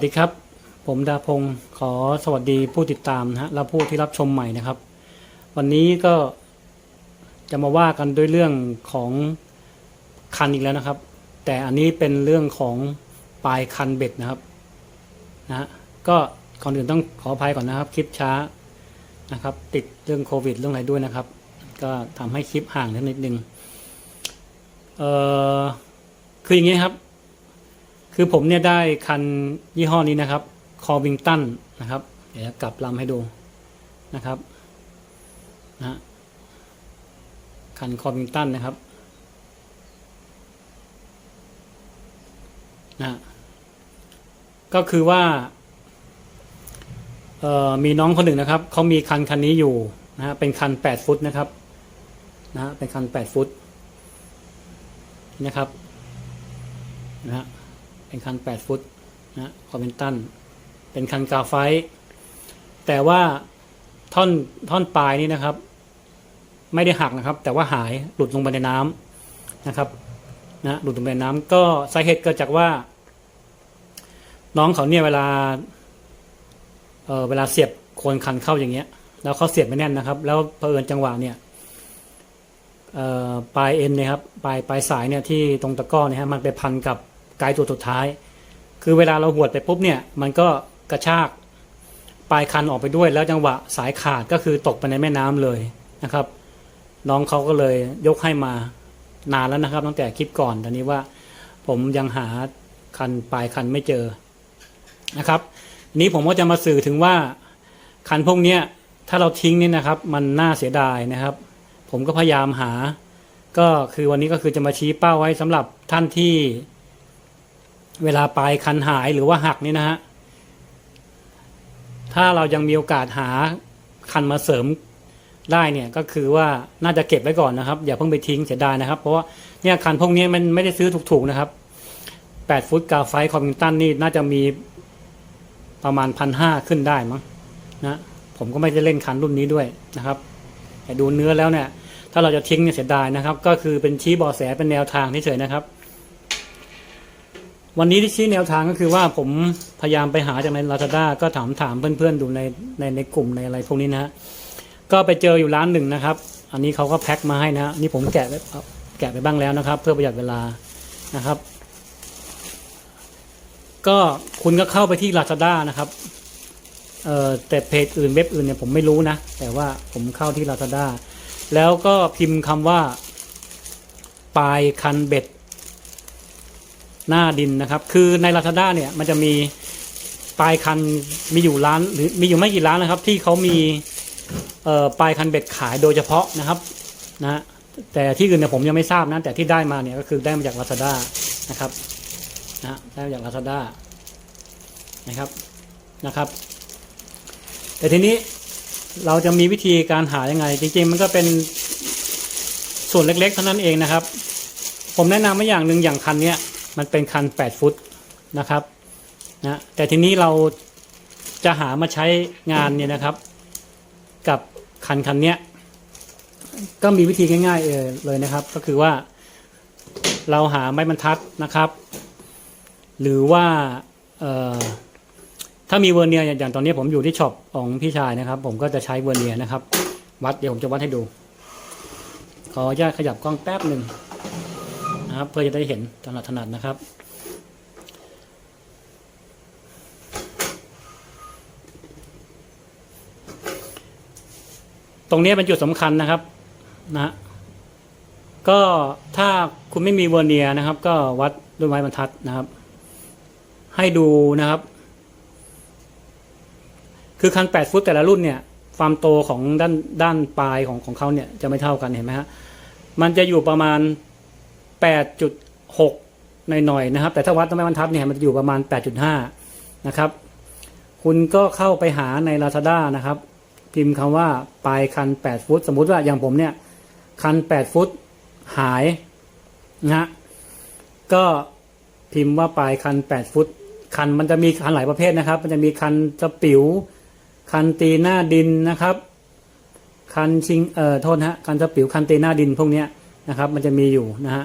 วัสดีครับ ผมดาพงศ์ขอสวัสดีผู้ติดตามนะฮะและผู้ที่รับชมใหม่นะครับ วันนี้ก็จะมาว่ากันด้วยเรื่องของคันอีกแล้วนะครับ แต่อันนี้เป็นเรื่องของปลายคันเบ็ดนะครับนะฮะก็ก่อนอื่นต้องขออภัยก่อนนะครับ คลิปช้านะครับ ติดเรื่องโควิดเรื่องอะไรด้วยนะครับ ก็ทำให้คลิปห่างนิดนึงเอ่อคืออย่างนี้ครับ คือผมเนี่ยได้คันยี่ห้อนี้นะครับ คอวิงตันนะครับ เดี๋ยวจะกลับลำให้ดูนะครับนะคันคอวิงตันนะครับนะก็คือว่าเอ่อมีน้องคนหนึ่งนะครับเขามีคันคันนี้อยู่นะฮะเป็นคัน 8 ฟุตนะครับนะฮะเป็นคัน 8 ฟุตนะครับนะฮะ เป็นคัน 8 ฟุตนะคอมเมนตันเป็นคันกาไฟ แต่ว่าท่อนท่อนปลายนี่นะครับ ไม่ได้หักนะครับ แต่ว่าหายหลุดลงไปในน้ำนะครับนะหลุดลงไปในน้ำก็สาเหตุเกิดจากว่า น้องเขาเนี่ยเวลาเออเวลาเสียบโคนคันเข้าอย่างเงี้ย แล้วเขาเสียบไม่แน่นนะครับ แล้วเผอิญจังหวะเนี่ยเออปลายเอ็นเนี่ยครับปลายปลายสายเนี่ยที่ตรงตะก้อเนี่ยฮะมันไปพันกับ ไกด์ตัวสุดท้าย คือเวลาเราหวดไปปุ๊บเนี่ยมันก็กระชากปลายคันออกไปด้วย แล้วจังหวะสายขาดก็คือตกไปในแม่น้ำเลยนะครับ น้องเขาก็เลยยกให้มานานแล้วนะครับ ตั้งแต่คลิปก่อนตอนนี้ว่า ผมยังหาคันปลายคันไม่เจอนะครับนี้ผมก็จะมาสื่อถึงว่าคันพวกนี้ถ้าเราทิ้งนี่นะครับ มันน่าเสียดายนะครับ ผมก็พยายามหา ก็คือวันนี้ก็คือจะมาชี้เป้าไว้สำหรับท่านที่ เวลาปลายคันหายหรือว่าหักนี่นะฮะถ้าเรายังมีโอกาสหาคันมาเสริมได้เนี่ยก็คือว่าน่าจะเก็บไว้ก่อนนะครับ อย่าเพิ่งไปทิ้งเสียดายนะครับ เพราะว่าเนี่ยคันพวกนี้มันไม่ได้ซื้อถูกๆนะครับ8ฟุตกาไฟคอมมิงตันนี่น่าจะมีประมาณพันห้าขึ้นได้มั้งนะผมก็ไม่ได้เล่นคันรุ่นนี้ด้วยนะครับ แต่ดูเนื้อแล้วเนี่ย ถ้าเราจะทิ้งเนี่ยเสียดายนะครับ ก็คือเป็นชี้บาะแสเป็นแนวทางเฉยๆนะครับ วันนี้ที่ชี้แนวทางก็คือว่าผมพยายามไปหาจากใน Lazada ก็ถามถามเพื่อนๆดูในในในกลุ่มในอะไรพวกนี้นะฮะก็ไปเจออยู่ร้านหนึ่งนะครับ อันนี้เขาก็แพ็คมาให้นะนี่ผมแกะไว้เอาแกะไปบ้างแล้วนะครับ เพื่อประหยัดเวลานะครับ ก็คุณก็เข้าไปที่ Lazada นะครับเอ่อแต่เพจอื่นเว็บอื่นเนี่ยผมไม่รู้นะ แต่ว่าผมเข้าที่ Lazada แล้วก็พิมพ์คำว่าปลายคันเบ็ด หน้าดินนะครับ คือใน Lazada เนี่ยมันจะมีปลายคันมีอยู่ร้านหรือมีอยู่ไม่กี่ร้านนะครับ ที่เขามีปลายคันเบ็ดขายโดยเฉพาะนะครับนะฮะแต่ที่อื่นเนี่ยผมยังไม่ทราบนะแต่ที่ได้มาเนี่ยก็คือได้มาจาก Lazada นะครับนะได้มาจาก Lazada นะครับนะครับ แต่ทีนี้เราจะมีวิธีการหายังไง จริงๆ มันก็เป็นส่วนเล็กๆเท่านั้นเองนะครับ ผมแนะนำมาอย่างหนึ่งอย่างคันเนี้ย มันเป็นคัน 8 ฟุตนะครับนะแต่ทีนี้เราจะหามาใช้งานเนี่ยนะครับ กับคันคันเนี้ยก็มีวิธีง่าย ๆเออเลยนะครับ ก็คือว่าเราหาไม้บรรทัดนะครับ หรือว่าเอ่อถ้ามีเวอร์เนียร์อย่างตอนนี้ผมอยู่ที่ช็อปของพี่ชายนะครับ ผมก็จะใช้เวอร์เนียร์นะครับ วัดเดี๋ยวผมจะวัดให้ดู ขออนุญาตขยับกล้องแป๊บหนึ่ง นะครับ เพื่อจะได้เห็นถนัดถนัดนะครับ ตรงนี้เป็นจุดสำคัญนะครับนะก็ถ้าคุณไม่มีเวอร์เนียนะครับ ก็วัดด้วยไม้บรรทัดนะครับ ให้ดูนะครับ คือคัน 8 ฟุตแต่ละรุ่นเนี่ยความโตของด้านด้านปลายของของเขาเนี่ยจะไม่เท่ากันเห็นไหมฮะมันจะอยู่ประมาณ 8.6 หน่อยๆนะครับ แต่ถ้าวัดต้นไม้บรรทัดเนี่ยมันจะอยู่ประมาณ 8.5 นะครับ คุณก็เข้าไปหาใน Lazada นะครับ พิมพ์คำว่าปลายคัน 8 ฟุต สมมุติว่าอย่างผมเนี่ยคัน 8 ฟุตหายนะฮะก็พิมพ์ว่าปลายคัน 8 ฟุต คันมันจะมีคันหลายประเภทนะครับ มันจะมีคันสปิว คันตีหน้าดินนะครับ คันชิงเอ่อโทษฮะคันสปิวคันตีหน้าดินพวกเนี้ยนะครับ มันจะมีอยู่นะฮะ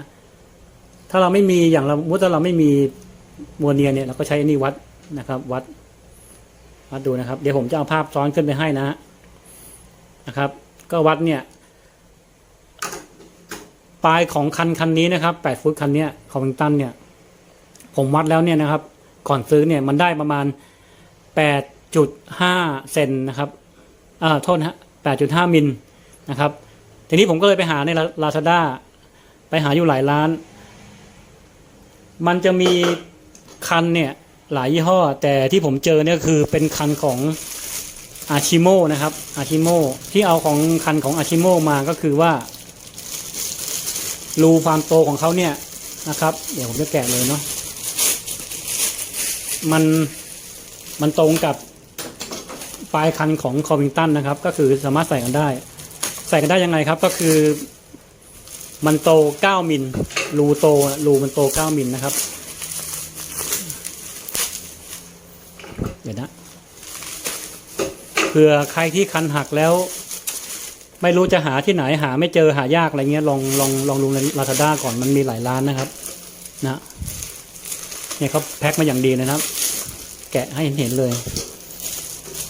ถ้าเราไม่มีอย่างเรามุติถ้าเราไม่มีมัวเนียเนี่ยเราก็ใช้อนนี้วัดนะครับ วัด วัดดูนะครับ เดี๋ยวผมจะเอาภาพซ้อนขึ้นไปให้นะนะครับ ก็วัดเนี่ยปลายของคันคันนี้นะครับ8ฟุตคันเนี้ยคอมมิงตันเนี่ย ผมวัดแล้วเนี่ยนะครับ ก่อนซื้อเนี่ยมันได้ประมาณ8.5เซนนะครับอ่าโทษนะฮะ8.5มิลนะครับ ทีนี้ผมก็เลยไปหาในลาซาด้าไปหาอยู่หลายร้าน มันจะมีคันเนี่ยหลายยี่ห้อ แต่ที่ผมเจอเนี่ยคือเป็นคันของอาชิโมนะครับอาชิโมที่เอาของคันของอาชิโมมาก็คือว่ารูความโตของเขาเนี่ยนะครับ เดี๋ยวผมจะแกะเลยเนาะมันมันตรงกับปลายคันของคอวิงตันนะครับ ก็คือสามารถใส่กันได้ ใส่กันได้ยังไงครับก็คือ มันโต 9 มิล รูโต รูมันโต 9 มิลนะครับ เดี๋ยวนะ เผื่อใครที่คันหักแล้ว ไม่รู้จะหาที่ไหนหาไม่เจอหายากอะไรเงี้ยลองลองลองดูในลาซาด้าก่อนมันมีหลายร้านนะครับ นะเนี่ยเขาแพ็คมาอย่างดีนะครับ แกะให้เห็นเลย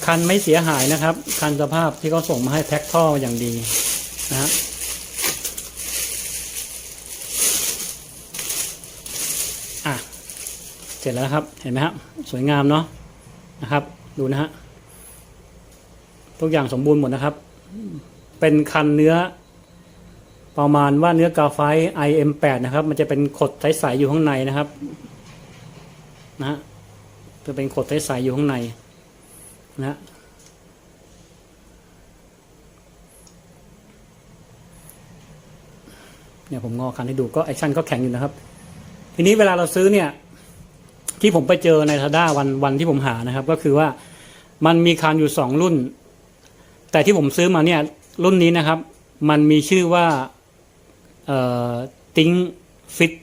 คันไม่เสียหายนะครับ คันสภาพที่เขาส่งมาให้แพ็คท่อมาอย่างดีนะฮะอะเส ร็จแล้วครับ เห็นไหมครับ สวยงามเนาะนะครับ ดูนะฮะทุกอย่างสมบูรณ์หมดนะครับ เป็นคันเนื้อ ประมาณว่าเนื้อกาไฟ IM8 นะครับ มันจะเป็นขดใสๆอยู่ข้างในนะครับ นะจะเป็นขดใสๆอยู่ข้างในนะฮะเนี่ยผมงอคันให้ดูก็แอคชั่นก็แข็งอยู่นะครับ ทีนี้เวลาเราซื้อเนี่ย ที่ผมไปเจอในทาด้าวันวันที่ผมหานะครับ ก็คือว่ามันมีคันอยู่สองรุ่น แต่ที่ผมซื้อมาเนี่ยรุ่นนี้นะครับ มันมีชื่อว่าเอ่อติ้งฟิต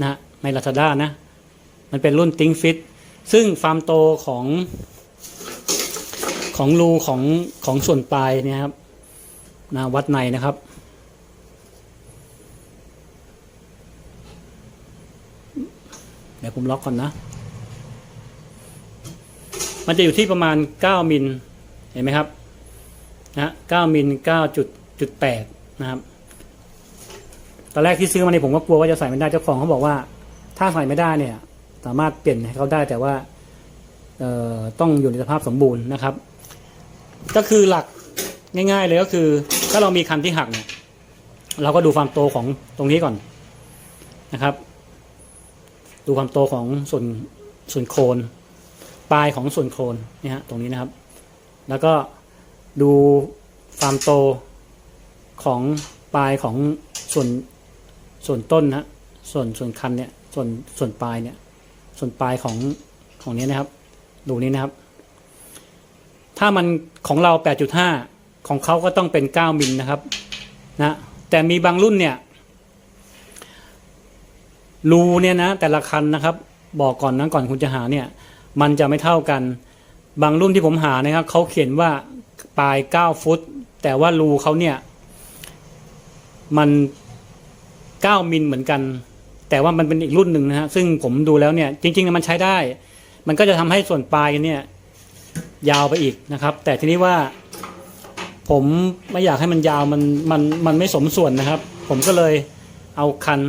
นะฮะในลาซาด้านะ มันเป็นรุ่นติ้งฟิตซึ่งความโตของของรูของของส่วนปลายเนี่ยครับนะวัดในนะครับ เดี๋ยวผมล็อกก่อนนะ มันจะอยู่ที่ประมาณ 9 มิล เห็นไหมครับ นะ9มิล9.8นะครับ ตอนแรกที่ซื้อมาเนี่ยผมก็กลัวว่าจะใส่ไม่ได้ เจ้าของเขาบอกว่า ถ้าใส่ไม่ได้เนี่ย สามารถเปลี่ยนให้เขาได้แต่ว่าต้องอยู่ในสภาพสมบูรณ์นะครับ ก็คือหลักง่าย ๆ เลยก็คือ ถ้าเรามีคันที่หักเนี่ยเราก็ดูความโตของตรงนี้ก่อนนะครับ ดูความโตของส่วนส่วนโคนปลายของส่วนโคนเนี่ยฮะตรงนี้นะครับ แล้วก็ดูความโตของปลายของส่วนส่วนต้นนะส่วนส่วนคันเนี่ยส่วนส่วนปลายเนี่ยส่วนปลายของของนี้นะครับ ดูนี้นะครับ ถ้ามันของเรา 8.5 ของเขาก็ต้องเป็น 9 มิลนะครับนะแต่มีบางรุ่นเนี่ย รูเนี่ยนะแต่ละคันนะครับ บอกก่อนนะก่อนคุณจะหาเนี่ย มันจะไม่เท่ากัน บางรุ่นที่ผมหานะครับเขาเขียนว่าปลาย 9 ฟุต แต่ว่ารูเขาเนี่ย มัน 9 มิลเหมือนกัน แต่ว่ามันเป็นอีกรุ่นหนึ่งนะฮะซึ่งผมดูแล้วเนี่ย จริงๆมันใช้ได้ มันก็จะทำให้ส่วนปลายเนี่ยยาวไปอีกนะครับ แต่ทีนี้ว่าผมไม่อยากให้มันยาวมันมันมันไม่สมส่วนนะครับ ผมก็เลยเอาคัน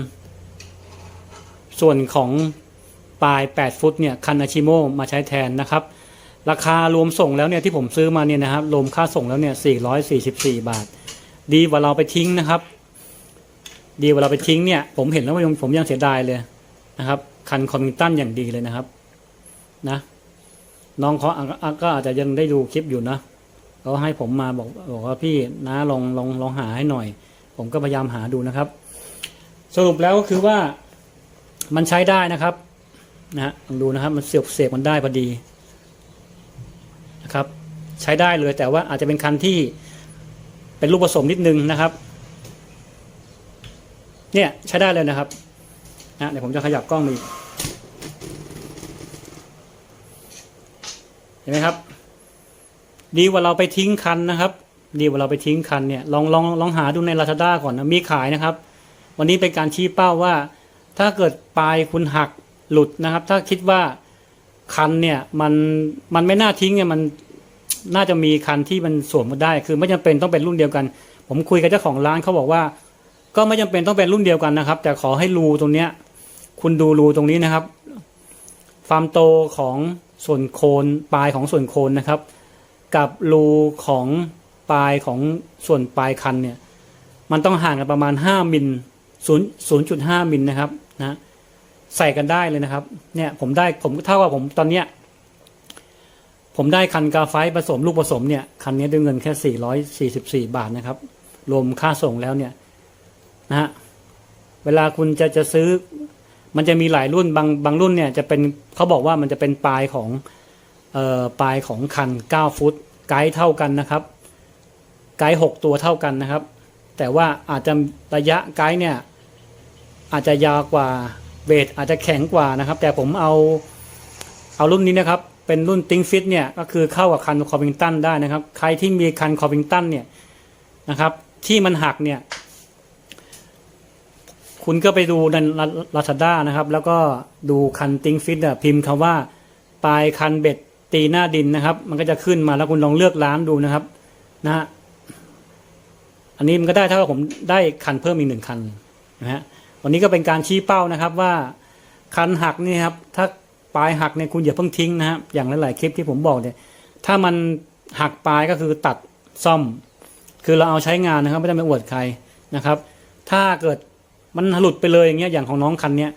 ส่วนของปลาย 8 ฟุตเนี่ยคันอาชิโมมาใช้แทนนะครับ ราคารวมส่งแล้วเนี่ยที่ผมซื้อมาเนี่ยนะครับรวมค่าส่งแล้วเนี่ย 444 บาท ดีกว่าเราไปทิ้งนะครับ ดีกว่าเราไปทิ้งเนี่ย ผมเห็นแล้วผมผมยังเสียดายเลยนะครับ คันคอมมิตันอย่างดีเลยนะครับนะน้องเขาก็อาจจะยังได้ดูคลิปอยู่นะเขาให้ผมมาบอกบอกว่าพี่นะลองลองลองหาให้หน่อย ผมก็พยายามหาดูนะครับ สรุปแล้วก็คือว่า มันใช้ได้นะครับนะฮะลองดูนะครับมันเสียบเสียบมันได้พอดีนะครับ ใช้ได้เลยแต่ว่าอาจจะเป็นคันที่เป็นลูกผสมนิดนึงนะครับ เนี่ยใช้ได้เลยนะครับนะเดี๋ยวผมจะขยับกล้องอีกเห็นไหมครับ ดีกว่าเราไปทิ้งคันนะครับ ดีกว่าเราไปทิ้งคันเนี่ยลองลองลองหาดูใน Lazada ก่อนนะมีขายนะครับ วันนี้เป็นการชี้เป้าว่า ถ้าเกิดปลายคุณหักหลุดนะครับ ถ้าคิดว่าคันเนี่ยมันมันไม่น่าทิ้งเนี่ยมันน่าจะมีคันที่มันสวมมาได้ คือไม่จำเป็นต้องเป็นรุ่นเดียวกัน ผมคุยกับเจ้าของร้านเขาบอกว่า ก็ไม่จำเป็นต้องเป็นรุ่นเดียวกันนะครับ แต่ขอให้รูตรงเนี้ย คุณดูรูตรงนี้นะครับ ความโตของส่วนโคนปลายของส่วนโคนนะครับ กับรูของปลายของส่วนปลายคันเนี่ย มันต้องห่างกันประมาณ 5มิล0.5มิลนะครับ นะใส่กันได้เลยนะครับ เนี่ยผมได้ผมเท่ากับผมตอนเนี้ยผมได้คันกาไฟผสมลูกผสมเนี่ยคันนี้ด้วยเงินแค่ 444 บาทนะครับ รวมค่าส่งแล้วเนี่ยนะฮะเวลาคุณจะจะซื้อ มันจะมีหลายรุ่นบางบางรุ่นเนี่ยจะเป็นเขาบอกว่ามันจะเป็นปลายของเอ่อปลายของคัน 9 ฟุต ไกด์เท่ากันนะครับ ไกด์6ตัวเท่ากันนะครับ แต่ว่าอาจจะระยะไกด์เนี่ย อาจจะยาวกว่าเบสอาจจะแข็งกว่านะครับ แต่ผมเอาเอารุ่นนี้นะครับ เป็นรุ่นติงฟิตเนี่ยก็คือเข้ากับคันคอร์บิงตันได้นะครับ ใครที่มีคันคอร์บิงตันเนี่ยนะครับ ที่มันหักเนี่ยคุณก็ไปดูในลาซาด้านะครับ แล้วก็ดูคันติงฟิตอะพิมพ์คำว่าปลายคันเบ็ดตีหน้าดินนะครับ มันก็จะขึ้นมาแล้วคุณลองเลือกร้านดูนะครับนะฮะอันนี้มันก็ได้เท่ากับผมได้คันเพิ่มอีกหนึ่งคันนะฮะ วันนี้ก็เป็นการชี้เป้านะครับว่าคันหักนี่ครับถ้าปลายหักเนี่ยคุณอย่าเพิ่งทิ้งนะฮะอย่างหลายๆคลิปที่ผมบอกเนี่ยถ้ามันหักปลายก็คือตัดซ่อม คือเราเอาใช้งานนะครับไม่ได้ไปอวดใครนะครับ ถ้าเกิดมันหลุดไปเลยอย่างเงี้ยอย่างของน้องคันเนี้ย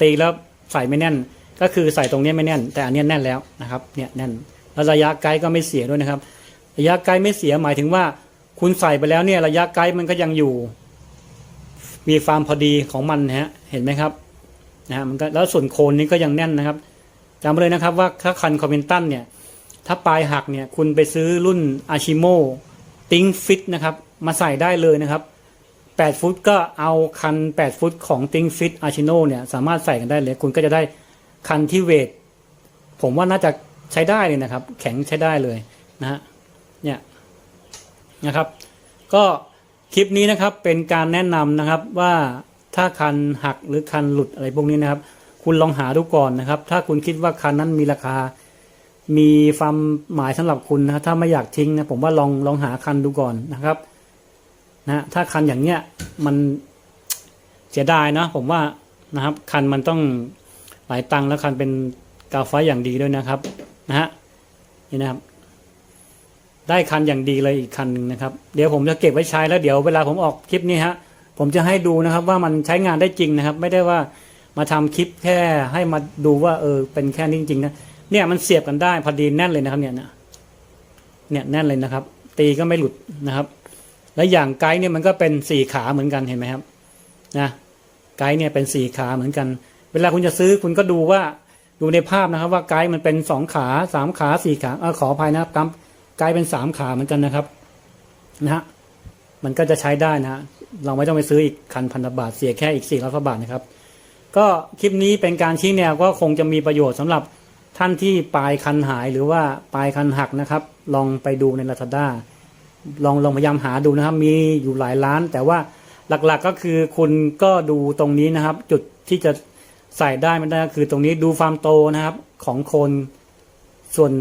ตีแล้วใส่ไม่แน่น ก็คือใส่ตรงนี้ไม่แน่น แต่อันนี้แน่นแล้วนะครับเนี่ยแน่นแล้วระยะไกลก็ไม่เสียด้วยนะครับ ระยะไกลไม่เสียหมายถึงว่า คุณใส่ไปแล้วเนี่ยระยะไกลมันก็ยังอยู่ มีความพอดีของมันนะฮะเห็นไหมครับนะฮะมันก็แล้วส่วนโคนนี้ก็ยังแน่นนะครับจำไว้เลยนะครับว่าถ้าคันคอมเมนตันเนี่ยถ้าปลายหักเนี่ยคุณไปซื้อรุ่นอาชิโมติงฟิตนะครับมาใส่ได้เลยนะครับ 8 ฟุตก็เอาคัน 8 ฟุตของติงฟิตอาชิโนเนี่ยสามารถใส่กันได้เลย คุณก็จะได้คันที่เวท ผมว่าน่าจะใช้ได้เลยนะครับ แข็งใช้ได้เลยนะฮะเนี่ยนะครับ ก็ คลิปนี้นะครับเป็นการแนะนำนะครับว่าถ้าคันหักหรือคันหลุดอะไรพวกนี้นะครับ คุณลองหาดูก่อนนะครับ ถ้าคุณคิดว่าคันนั้นมีราคา มีความหมายสำหรับคุณนะถ้าไม่อยากทิ้งนะผมว่าลองลองหาคันดูก่อนนะครับนะถ้าคันอย่างเนี้ยมันเสียดายนะผมว่านะครับ คันมันต้องหลายตังค์แล้วคันเป็นกาไฟอย่างดีด้วยนะครับนะฮะนี่นะครับ ได้คันอย่างดีเลยอีกคันหนึ่งนะครับ เดี๋ยวผมจะเก็บไว้ใช้แล้วเดี๋ยวเวลาผมออกคลิปนี้ฮะผมจะให้ดูนะครับว่ามันใช้งานได้จริงนะครับ ไม่ได้ว่ามาทำคลิปแค่ให้มาดูว่าเออเป็นแค่นี้จริงๆนะเนี่ยมันเสียบกันได้พอดีแน่นเลยนะครับเนี่ยนะเนี่ยแน่นเลยนะครับ ตีก็ไม่หลุดนะครับ และอย่างไกด์เนี่ยมันก็เป็นสี่ขาเหมือนกันเห็นไหมครับนะไกด์เนี่ยเป็นสี่ขาเหมือนกัน เวลาคุณจะซื้อคุณก็ดูว่าดูในภาพนะครับ ว่าไกด์มันเป็นสองขาสามขาสี่ขาเออขออภัยนะครับ ครับไกด์เป็นสามขาเหมือนกันนะครับนะฮะมันก็จะใช้ได้นะฮะเราไม่ต้องไปซื้ออีกคันพันธบาทเสียแค่อีกสี่ร้อยบาทนะครับ ก็คลิปนี้เป็นการชี้แนวก็คงจะมีประโยชน์สำหรับท่านที่ปลายคันหายหรือว่าปลายคันหักนะครับ ลองไปดูใน Lazada ลองลองพยายามหาดูนะครับ มีอยู่หลายร้าน แต่ว่าหลักๆก็คือคุณก็ดูตรงนี้นะครับ จุดที่จะใส่ได้มันได้ก็คือตรงนี้ดูความโตนะครับของโคนส่วน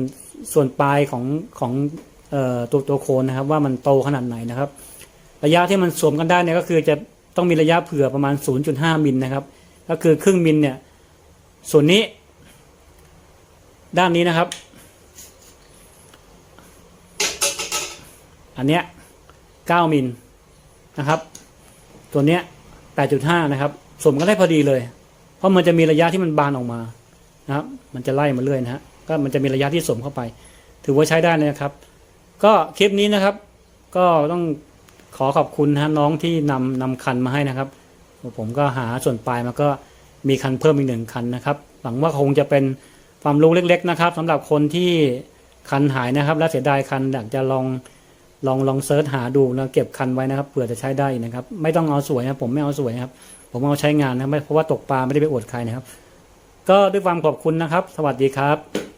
ส่วนปลายของของออตัวตัวโคนนะครับ ว่ามันโตขนาดไหนนะครับ ระยะที่มันสวมกันได้เนี่ยก็คือจะต้องมีระยะเผื่อประมาณ 0.5 มิลนะครับ ก็คือครึ่งมิลเนี่ยส่วนนี้ ด้านนี้นะครับ อันเนี้ย9มิลนะครับ ตัวเนี้ย8.5 นะครับสวมกันได้พอดีเลย เพราะมันจะมีระยะที่มันบานออกมานะครับ มันจะไล่มาเรื่อยนะฮะ ก็มันจะมีระยะที่สมเข้าไป ถือว่าใช้ได้เลยนะครับ ก็คลิปนี้นะครับ ก็ต้องขอขอบคุณนะฮะน้องที่นำนำคันมาให้นะครับ ผมก็หาส่วนปลายมาก็มีคันเพิ่มอีกหนึ่งคันนะครับ หวังว่าคงจะเป็นความรู้เล็ก ๆ นะครับสำหรับคนที่คันหายนะครับ และเสียดายคันอยากจะลองลองลองเซิร์ชหาดูแล้วเก็บคันไว้นะครับเผื่อจะใช้ได้นะครับ ไม่ต้องเอาสวยนะผมไม่เอาสวยนะครับ ผมเอาใช้งานนะไม่เพราะว่าตกปลาไม่ได้ไปอวดใครนะครับ ก็ด้วยความขอบคุณนะครับ สวัสดีครับ